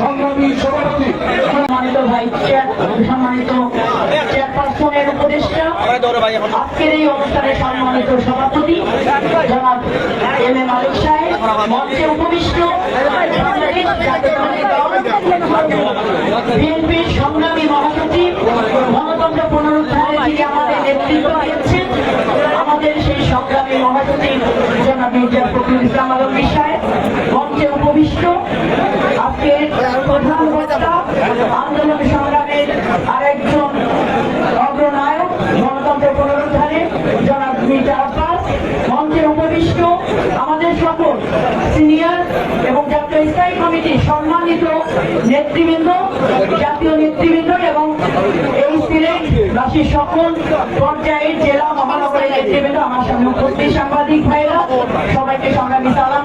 সংগ্রামী সভাপতি সম্মানিত ভাই সম্মানিত চেয়ারপারসনের উপদেষ্টা, আজকের এই অনুষ্ঠানে সম্মানিত সভাপতি এম এ মালিক সাহেব, মঞ্চে উপবিষ্ট বিএনপির সংগ্রামী মহাসচিব, গণতন্ত্র পুনরুদ্ধারে যিনি আমাদের নেতৃত্ব দিয়েছেন, আমাদের সেই সংগ্রামী মহাসচিব জনাব মির্জা ফখরুল ইসলাম আলম সাহেব সবচেয়ে উপবিষ্ট আজকে প্রধান বক্তা, আন্দোলন সংগ্রামের আরেকজন অগ্রনায়ক, গণতন্ত্র পুনরুদ্ধারে জনাব মির্জা আব্বাস মঞ্চে উপবিষ্ট, আমাদের সকল সিনিয়র এবং জাতীয় স্থায়ী কমিটি সম্মানিত নেতৃবৃন্দ, জাতীয় নেতৃবৃন্দ এবং এই সিলেট বাসীর সকল পর্যায়ের জেলা মহানগরের নেতৃবৃন্দ, আমার সামনে উপস্থিত সাংবাদিক ভাইরা সবাইকে সংগ্রামী সালাম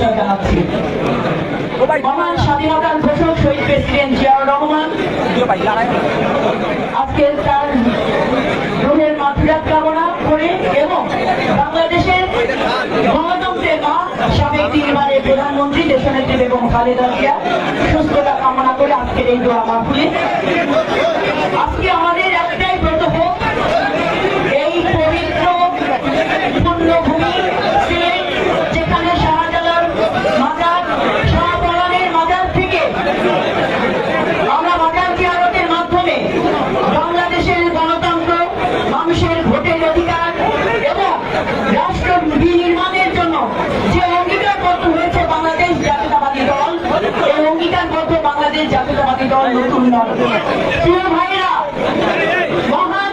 শুভেচ্ছা জানাচ্ছি মহান স্বাধীনতার ঘোষক শহীদ প্রেসিডেন্ট জিয়াউর রহমান, আজকে তার রুহের মাফিরাত কামনা করে এবং বাংলাদেশের গণতন্ত্রের মা, সাবেক তিনবারে প্রধানমন্ত্রী দেশনেত্রী বেগম খালেদা জিয়া, সুস্থতা কামনা করে আজকের এই দোয়া মাহফুলে। আজকে এটা নতুন ভাইরা মহান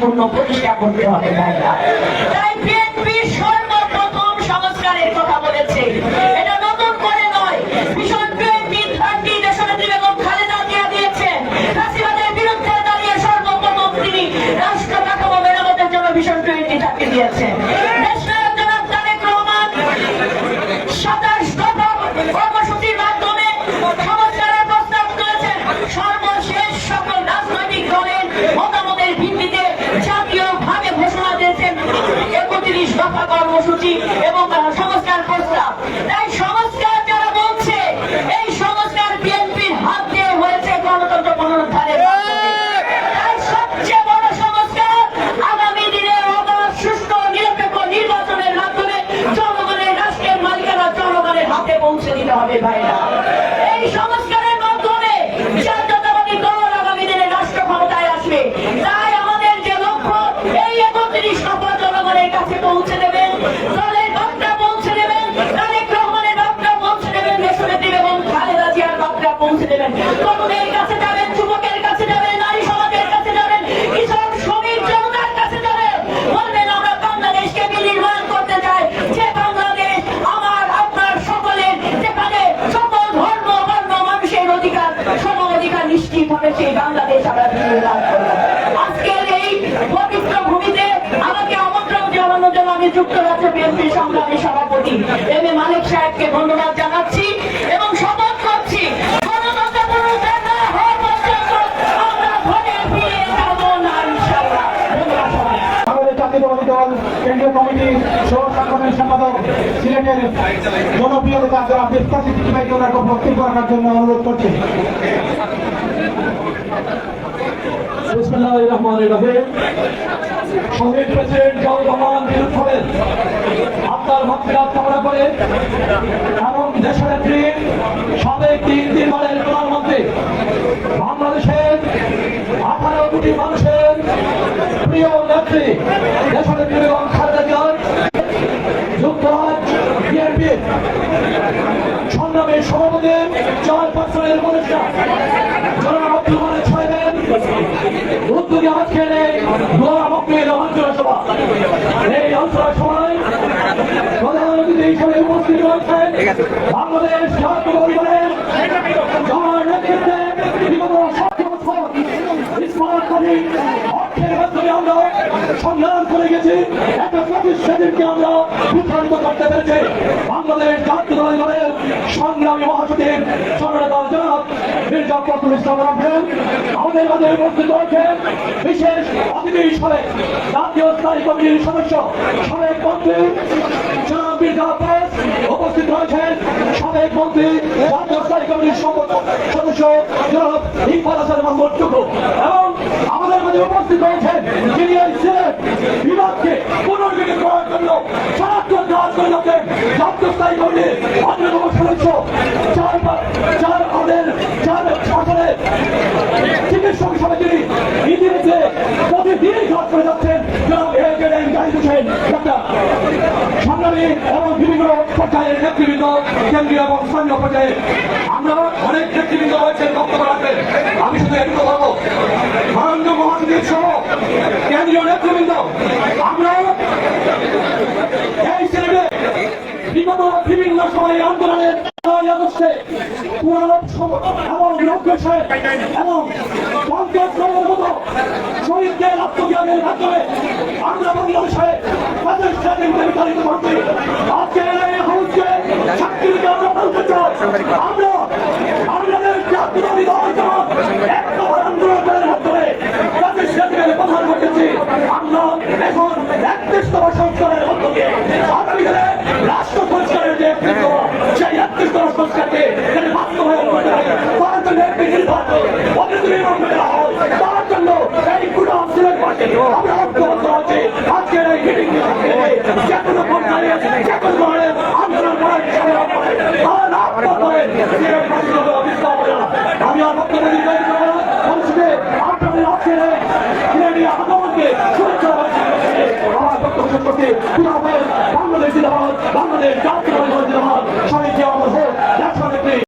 পূর্ণ প্রতিষ্ঠা করতে হবে করছি যুক্তরাষ্ট্র বিএনপি সংগ্রামী সভাপতি এম এ মালিক সাহেবকে ধন্যবাদ জানাচ্ছি এবং শপথ করছি কেন্দ্রীয় কমিটির সহ সম্পাদক, সিলেটের জনপ্রিয় নেতা যারা বিস্তারিত জন্য অনুরোধ করছে। বিসমিল্লাহির রহমানির রহিম। শহীদ প্রেসিডেন্ট জিয়াউর রহমান করে এবং দেশনেত্রী সাবেক তিন তিনবারের প্রধানমন্ত্রী, বাংলাদেশের আঠারো কোটি মানুষের প্রিয় নেত্রী দেশনেত্রী বেগম খালেদা জিয়ার যুক্তরাজ্য বিএনপি সংগ্রামের সভাপতি চার বছরের মনুষ্য জনাব আব্দুল মালিক সাহেবের উদ্যোগে দোয়া মক্কের আলোচনা সভা এই আলোচনা সভায় প্রধান অতিথি হিসেবে উপস্থিত রয়েছেন বাংলাদেশ জাতীয় পরিবারের যার নেতৃত্বে বিগত ষাট বছর ইসলামী অর্থের মাধ্যমে আমরা সংগ্রাম করে গেছি সংগ্রামী মহাসচিব জননেতা জনাব মির্জা ফখরুল ইসলাম রাখেন আমাদের মাঝে উপস্থিত রয়েছেন বিশেষ অতিথি হিসেবে জাতীয় স্থায়ী কমিটির সদস্য, সাবেক মন্ত্রী জনাব মির্জা আব্বাস উপস্থিত রয়েছেন। সাবেক মন্ত্রী, জাতীয় স্থায়ী কমিটির সদস্য জনাব ইকবাল হাসান মোহাম্মদ টুকু এবং আমাদের মাঝে উপস্থিত রয়েছেন যিনি এই সিলেট বিভাগকে পুনর্গঠিত করার জন্য এবং বিভিন্ন পর্যায়ের নেতৃবৃন্দ কেন্দ্রীয় এবং স্থানীয় পর্যায়ে আমরা অনেক নেতৃবৃন্দ রয়েছেন বক্তব্য রাখবেন আমি শুধু একটু বলব মাননীয় মহাসচিব সহ কেন্দ্রীয় নেতৃবৃন্দ। আমরা এই সিলেটে বিগত বিভিন্ন সময় আন্দোলনের শহীদদের আত্মজ্ঞানের মাধ্যমে আমরা বাংলাদেশে তাদের স্বাধীন পরিচালিত করতে আজকে এই হাউসকে সাক্ষী আমরা বলতে চাই। আমরা বাংলাদেশ জাতীয় দল জামাত এক নম্বর আন্দোলনের মাধ্যমে তাদের স্বাধীনের প্রধান ঘটেছি আমরা এখন একত্রিশতম সংস্কারের মধ্য দিয়ে আগামী দিনে রাষ্ট্র সংস্কারের যে একত্রিত সেই একত্রিশতম সংস্কারকে এখানে বাস্তবায়ন করতে হবে তার জন্য একটি নির্বাচন অতিথি নির্বাচন করা হয় তার জন্য এই পুরো সিলেট মাঠে আমরা ঐক্যবদ্ধ আছি আজকের এই মিটিং যে কোনো পর্যায়ে যে কোনো ধরনের আন্দোলন করার সংগ্রাম করে আর আপনার করে সিলেট মাটির উপর অবিশ্বাস করে না। আমি আপনাদের বক্তব্য শেষ করছি খুদা হাফেজ। বাংলাদেশ বাংলাদেশ